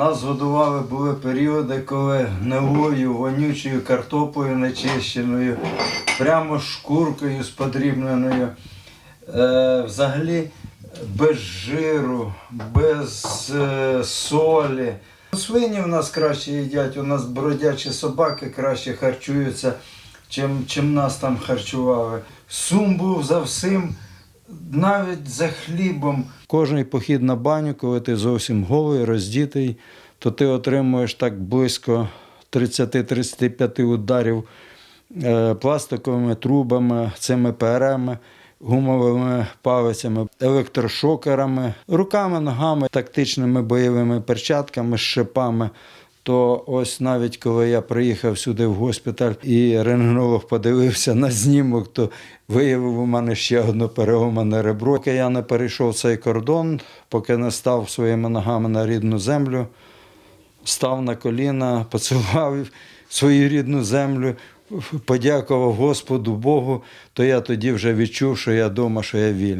Нас годували були періоди, коли гнилою, вонючою картоплею нечищеною, прямо шкуркою з подрібненою. Е, взагалі без жиру, без е, солі. Свині в нас краще їдять, у нас бродячі собаки краще харчуються, чим, чим нас там харчували. Сум був за всім, навіть за хлібом. Кожний похід на баню, коли ти зовсім голий, роздітий, то ти отримуєш так близько 30-35 ударів е, пластиковими трубами, цими перами, гумовими палицями, електрошокерами, руками, ногами, тактичними бойовими перчатками шипами. То ось навіть коли я приїхав сюди в госпіталь і рентгенолог подивився на знімок, то виявив у мене ще одне переломане ребро. Поки я не перейшов цей кордон, поки не став своїми ногами на рідну землю, став на коліна, поцілував свою рідну землю, подякував Господу Богу, то я тоді вже відчув, що я вдома, що я вільний.